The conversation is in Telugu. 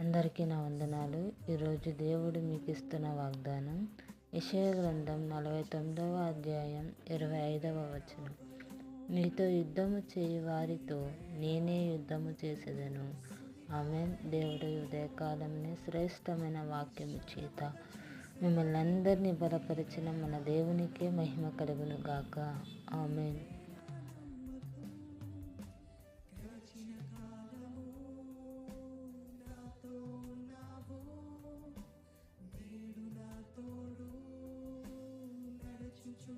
అందరికీ నా వందనాలు. ఈరోజు దేవుడు మీకు ఇస్తున్న వాగ్దానం యశయ గ్రంథం నలభై తొమ్మిదవ అధ్యాయం ఇరవై ఐదవ వచనం. నీతో యుద్ధము చేయి వారితో నేనే యుద్ధము చేసేదను. ఆమె దేవుడు ఉదయకాలంని శ్రేష్టమైన వాక్యము చేత మిమ్మల్ని అందరినీ బలపరిచిన మన దేవునికే మహిమ కలుగును గాక. ఆమెన్. 就